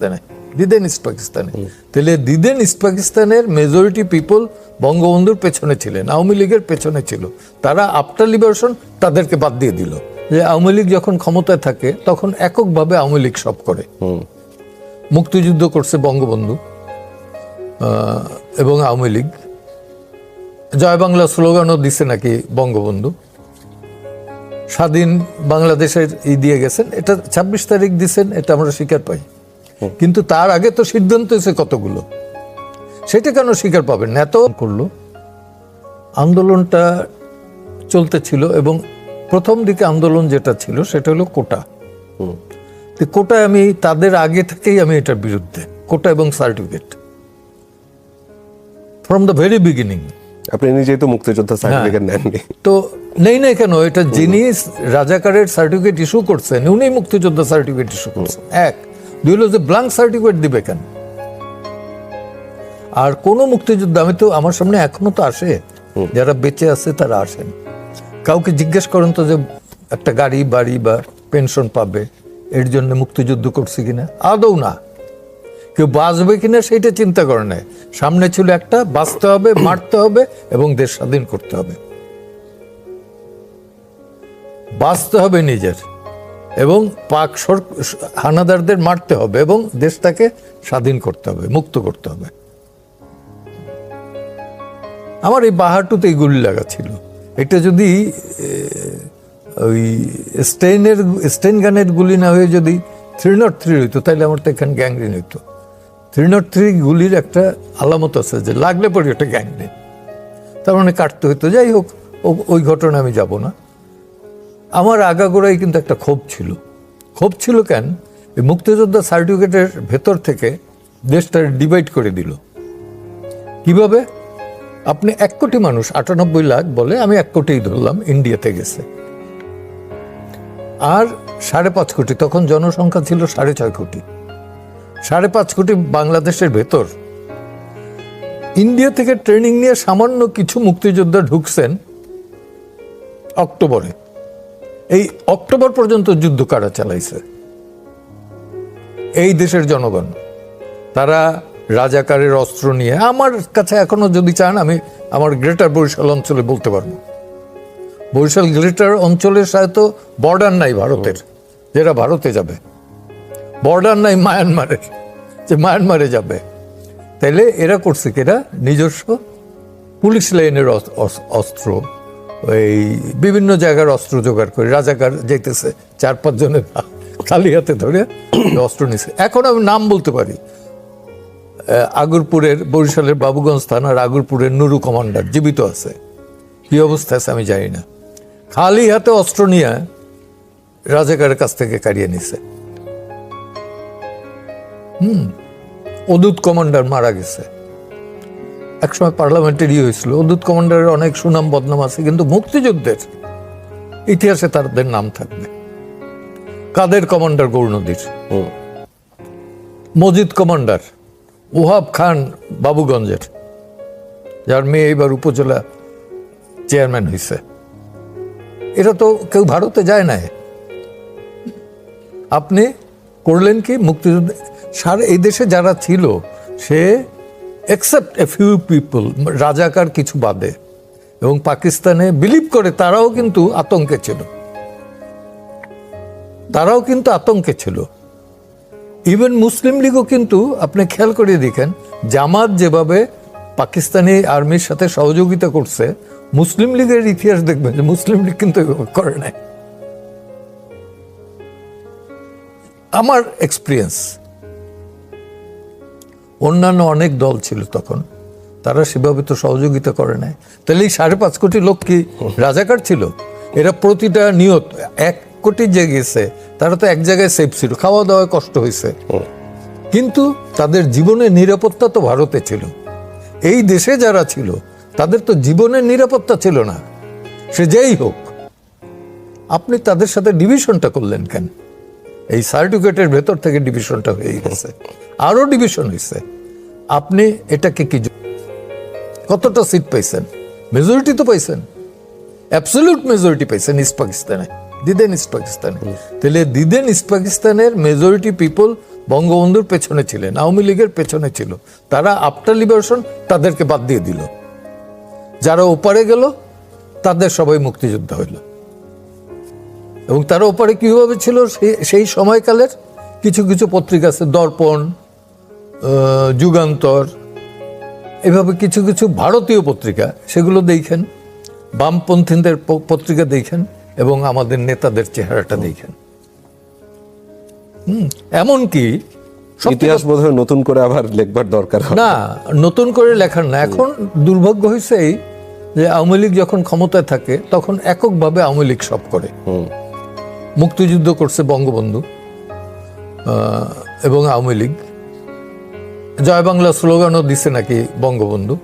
পাকিস্তানে দিদেন ইস্ট পাকিস্তানে। তাহলে দিদেন ইস্ট পাকিস্তানের মেজরিটি পিপল বঙ্গবন্ধুর পেছনে ছিলেন আওয়ামী লীগের পেছনে ছিল। তারা আফটার লিবারেশন তাদেরকে বাদ দিয়ে দিল। যে আওয়ামী লীগ যখন ক্ষমতায় থাকে তখন এককভাবে আওয়ামী লীগ সব করে। মুক্তিযুদ্ধ করছে বঙ্গবন্ধু আহ, এবং আওয়ামী লীগ। জয় বাংলা স্লোগানও দিছে নাকি বঙ্গবন্ধু। স্বাধীন বাংলাদেশের ই দিয়ে গেছেন এটা ছাব্বিশ তারিখ দিছেন এটা আমরা স্বীকার পাই। কিন্তু তার আগে তো সিদ্ধান্ত হয়েছে কতগুলো? সেটা কেন স্বীকার পাবেন না? এত করল। আন্দোলনটা চলতে ছিল এবং প্রথম দিকে আন্দোলন যেটা ছিল সেটা হলো কোটা। কোটায় আমি তাদের আগে থেকেই আমি এটার বিরুদ্ধে কোটা এবং certificate. From the very beginning আপনি নিজেই তো মুক্তিযোদ্ধা সার্টিফিকেট নেননি। তো নেই নেই কেন? এটা যিনি রাজাকারের সার্টিফিকেট ইস্যু করছেন উনি মুক্তিযোদ্ধা সার্টিফিকেট ইস্যু করছেন। এক। দুই যে ব্লাঙ্ক সার্টিফিকেট দিবে কেন? আর কোন মুক্তিযোদ্ধা আমি তো আমার সামনে এখনও তো আসে যারা বেঁচে আছে তারা আসেন কাউকে জিজ্ঞেস করেন তো যে একটা গাড়ি বাড়ি বা পেনশন পাবে এর জন্য মুক্তিযুদ্ধ করছে কিনা? আদৌ না। কেউ বাঁচবে কিনা সেইটা চিন্তা করে নেয়। সামনে ছিল একটা বাঁচতে হবে মারতে হবে এবং দেশ স্বাধীন করতে হবে। বাঁচতে হবে নিজের। এবং পাক হানাদারদের মারতে হবে এবং দেশটাকে স্বাধীন করতে হবে, মুক্ত করতে হবে। আমার এই বাহাটুতে এই গুলি লাগা ছিল। এটা যদি ওই স্টেনের স্টেইন গানের গুলি না হয়ে যদি থ্রি নট থ্রি হইতো তাহলে আমার তো এখানে গ্যাংরিন হইতো। থ্রি নট থ্রি গুলির একটা আলামত আছে যে লাগলে পরে ওটা গ্যাংরিন তার মানে কাটতে হইতো। যাই হোক ওই ঘটনা আমি যাব না। আমার আগাগোড়াই কিন্তু একটা ক্ষোভ ছিল। ক্ষোভ ছিল কেন? মুক্তিযোদ্ধা সার্টিফিকেটের ভেতর থেকে দেশটা ডিভাইড করে দিল। কীভাবে? আপনি এক কোটি মানুষ, আটানব্বই লাখ বলে আমি এক কোটিই ধরলাম ইন্ডিয়াতে গেছে। আর সাড়ে পাঁচ কোটি, তখন জনসংখ্যা ছিল সাড়ে ছয় কোটি। সাড়ে পাঁচ কোটি বাংলাদেশের ভেতর। ইন্ডিয়া থেকে ট্রেনিং নিয়ে সামান্য কিছু মুক্তিযোদ্ধা ঢুকছেন অক্টোবরে। এই অক্টোবর পর্যন্ত যুদ্ধ কারা চালাইছে? এই দেশের জনগণ, তারা রাজাকারের অস্ত্র নিয়ে, আমার কাছে এখনও যদি চান, আমি আমার গ্রেটার বরিশাল অঞ্চলে বলতে পারব। বরিশাল গ্রেটার অঞ্চলের সাথে তো বর্ডার নাই ভারতের, যেটা ভারতে যাবে। বর্ডার নাই মায়ানমারের, যে মায়ানমারে যাবে। তাইলে এরা করছে কি এরা নিজস্ব পুলিশ লাইনের অস- অস- অস্ত্র। ওই বিভিন্ন জায়গার অস্ত্র জোগাড় করে, রাজাকার যেতেছে, চার পাঁচ জনের খালি হাতে ধরে অস্ত্র নিছে। এখন আমি নাম বলতে পারি আগরপুরের বরিশালের বাবুগঞ্জ থানার আগরপুরের নুরু কমান্ডার, জীবিত আছে। কি অবস্থা আছে আমি জানি না। খালি হাতে অস্ত্র নিয়ে রাজাকারের কাছ থেকে কাড়িয়ে নিছে। হুম, অদূত কমান্ডার মারা গেছে। একসময় পার্লামেন্টের ইয়ে হয়েছিল। অদূত কমান্ডারের অনেক সুনাম বদনাম আছে কিন্তু মুক্তিযুদ্ধের ইতিহাসে তাদের নাম থাকবে। কাদের কমান্ডার গৌরনদীর। মজিদ কমান্ডার ওহাব খান বাবুগঞ্জের যার মেয়ে এবার উপজেলা চেয়ারম্যান হয়েছে এটা তো কেউ ভারতে যায় না আপনি করলেন কি মুক্তিযুদ্ধ? সার এই দেশে যারা ছিল সে এক্সেপ্ট এ ফিউ পিপল রাজাকার কিছু বাদে, এবং পাকিস্তানে বিলিভ করে তারাও কিন্তু আতঙ্কে ছিল। তারাও কিন্তু আতঙ্কে ছিল। ইভেন মুসলিম লীগও কিন্তু আপনি খেয়াল করে দেখেন, জামাত যেভাবে পাকিস্তানি আর্মির সাথে সহযোগিতা করছে, মুসলিম লীগের ইতিহাস দেখবেন যে মুসলিম লীগ কিন্তু করে নাই। আমার এক্সপিরিয়েন্স অন্যান্য অনেক দল ছিল তখন। তারা সেভাবে তো সহযোগিতা করে নাই। তাহলে এই সাড়ে পাঁচ কোটি লোক কি রাজাকার ছিল? এরা প্রতিটা নিয়ত এক কোটি যে গেছে তারা তো এক জায়গায় সেফ ছিল। খাওয়া দাওয়ায় কষ্ট হয়েছে কিন্তু তাদের জীবনের নিরাপত্তা তো ভারতে ছিল। এই দেশে যারা ছিল তাদের তো জীবনের নিরাপত্তা ছিল না। সে যেই হোক আপনি তাদের সাথে ডিভিশনটা করলেন কেন? এই সার্টিফিকেটের ভেতর থেকে ডিভিশনটা হয়ে গেছে। আরও ডিভিশন হয়েছে আপনি এটাকে কি কতটা সিট পাইছেন? মেজরিটি তো পাইছেন। অ্যাবসলিউট মেজরিটি পাইছেন ইস্ট পাকিস্তানে দিদেন ইস্ট পাকিস্তানে তাহলে দিদেন ইস্ট পাকিস্তানের মেজরিটি পিপল বঙ্গবন্ধুর পেছনে ছিলেন আওয়ামী লীগের পেছনে ছিল। তারা আফটার লিবারেশন তাদেরকে বাদ দিয়ে দিল। যারা ওপারে গেল তাদের সবাই মুক্তিযোদ্ধা হইল। এবং তার ওপারে কীভাবে ছিল সেই- সেই সময়কালের কিছু কিছু পত্রিকা আছে দর্পণ যুগান্তর এভাবে কিছু কিছু ভারতীয় পত্রিকা সেগুলো দেখেন বামপন্থীদের পত্রিকা দেখেন এবং আমাদের নেতাদের চেহারাটা দেখেন। হুম, এমনকি ইতিহাস বোধহয় নতুন করে আবার লেখবার দরকার না নতুন করে লেখার না। এখন দুর্ভাগ্য হয়েছে এই যে আওয়ামী লীগ যখন ক্ষমতায় থাকে তখন এককভাবে আওয়ামী লীগ সব করে। হুম। মুক্তিযুদ্ধ করছে বঙ্গবন্ধু এবং আওয়ামী লীগ। জয় বাংলা স্লোগানও দিছে নাকি বঙ্গবন্ধু।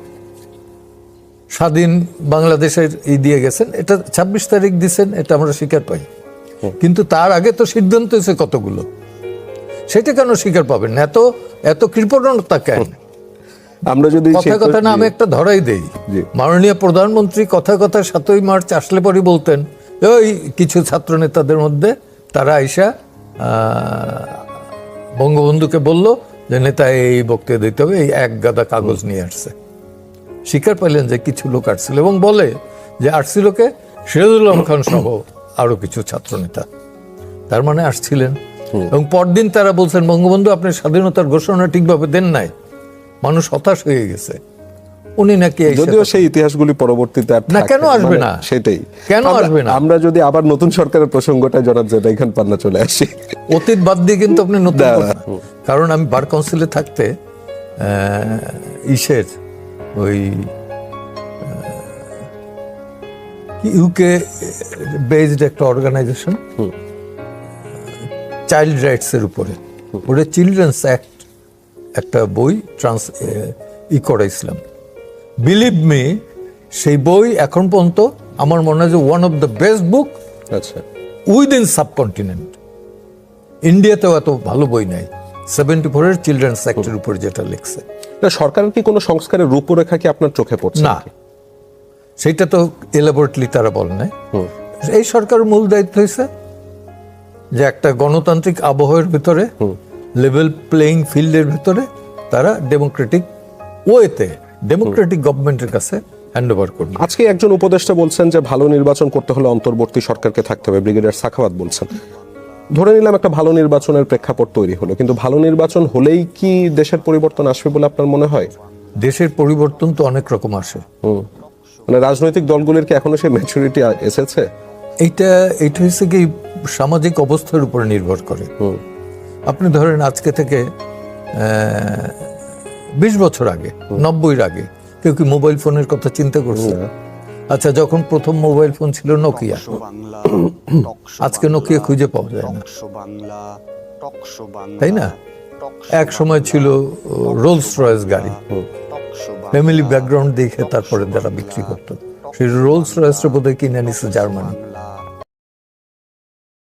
স্বাধীন বাংলাদেশের ই দিয়ে গেছেন এটা ছাব্বিশ তারিখ দিছেন এটা আমরা স্বীকার পাই। কিন্তু তার আগে তো সিদ্ধান্ত হয়েছে কতগুলো। সেটা কেন স্বীকার পাবেন? না এত এত কৃপণতা কেন? আমরা যদি কথা কথা না আমি একটা ধরাই দেই। মাননীয় প্রধানমন্ত্রী কথা কথা সাতই মার্চ আসলে পরই বলতেন ওই কিছু ছাত্র নেতাদের মধ্যে তারা আইসা বঙ্গবন্ধুকে বলল যে নেতা এই বক্তৃতা দিতে হবে এই এক গাদা কাগজ নিয়ে আসছে। স্বীকার পাইলেন যে কিছু লোক আসছিল এবং বলে যে আসছিলকে সিরাজুল খান সহ আরও কিছু ছাত্র নেতা তার মানে আসছিলেন। এবং পরদিন তারা বলছেন বঙ্গবন্ধু আপনি স্বাধীনতার ঘোষণা ঠিকভাবে দেন নাই। মানুষ হতাশ হয়ে গেছে। উনি নাকি যদিও সেই ইতিহাসগুলি পরবর্তীতে আর না, কেন আসবে মানে না? সেটাই। কেন আসবে না? আমরা যদি আবার নতুন সরকারের প্রসঙ্গটা জনাব পান্না চলে আসি। অতীত বাদ দিয়ে কিন্তু আপনি নতুন কারণ আমি বার কাউন্সিলে থাকতে ইসের ওই ইউকে বেসড একটা অর্গানাইজেশন চাইল্ড রাইটস এর উপরে। ওটা চিলড্রেন্স অ্যাক্ট একটা বই ট্রান্স ই করাইছিলাম। বিলিভ মি সেই বই এখন পর্যন্ত আমার মনে হয় যে one of the best book আচ্ছা। উইদিন সাবকন্টিনেন্ট ইন্ডিয়াতেও এত ভালো বই নাই। সেভেন্টি ফোরের চিলড্রেন্স অ্যাক্টের উপর যেটা লিখছে। সরকারের কি কোনো সংস্কারের রূপরেখা কি আপনার চোখে পড়ছে না। সেটা তো এলাবোরেটলি তারা বলে নাই। এই সরকারের মূল দায়িত্ব হয়েছে যে একটা গণতান্ত্রিক আবহাওয়ার ভিতরে লেভেল প্লেইং ফিল্ডের ভিতরে তারা ডেমোক্রেটিক ওয়েতে ডেমোক্রেটিক গভর্নমেন্টের কাছে হ্যান্ড ওভার করবে। আজকে একজন উপদেষ্টা বলছেন যে ভালো নির্বাচন করতে হলে অন্তর্বর্তী সরকারকে থাকতে হবে ব্রিগেডিয়ার সাখাওয়াত বলছেন। ধরে নিলাম একটা ভালো নির্বাচনের প্রেক্ষাপট তৈরি হলো কিন্তু ভালো নির্বাচন হলেই কি দেশের পরিবর্তন আসবে বলে আপনার মনে হয়? দেশের পরিবর্তন তো অনেক রকম আসে। মানে রাজনৈতিক দলগুলির কি এখনও সেই ম্যাচুরিটি এসেছে? এইটা এইটা হচ্ছে কি সামাজিক অবস্থার উপর নির্ভর করে। আপনি ধরেন আজকে থেকে বিশ বছর আগে নব্বইয়ের আগে। কেউ কি মোবাইল ফোনের কথা চিন্তা করছে? আচ্ছা যখন প্রথম মোবাইল ফোন ছিল নোকিয়া আজকে নোকিয়া খুঁজে পাওয়া যায় না। তাই না? এক সময় ছিল রোলস রয়েস গাড়ি। ফ্যামিলি ব্যাকগ্রাউন্ড দেখে তারপরে তারা বিক্রি করতো। সেই রোলস রয়েসটা বোধহয় কিনে নিছে জার্মানি